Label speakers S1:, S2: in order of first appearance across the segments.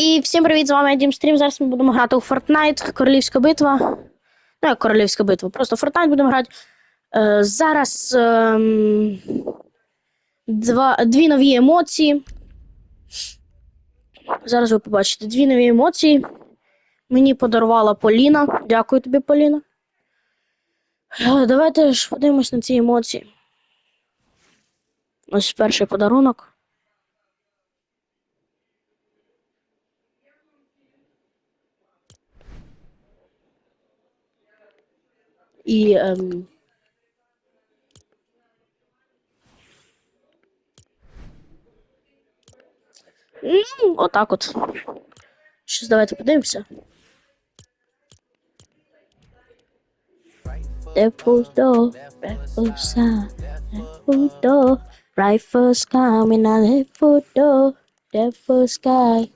S1: І всім привіт, з вами Дім Стрім. Зараз ми будемо грати у Fortnite, Королівська битва. Ну, як Королівська битва, просто Fortnite будемо грати. Е, зараз ем, два, дві нові емоції. Зараз ви побачите дві нові емоції. Мені подарувала Поліна. Дякую тобі, Поліна. Е, Давайте ж подивимось на ці емоції. Ось перший подарунок. І. Ем... Ну, отак от. Щось давайте подивимося. Devil's door, devil's sound, devil's door, rifles coming out, devil's door, devil's sky.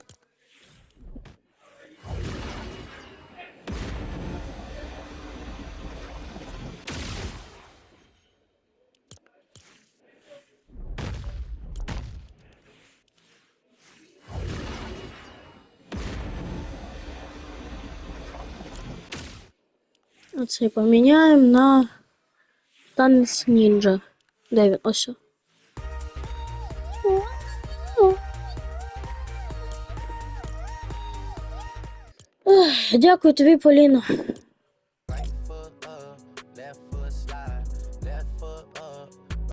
S1: Оцей поміняємо на танець нінджа. Де він? Ось. Дякую тобі, Поліно.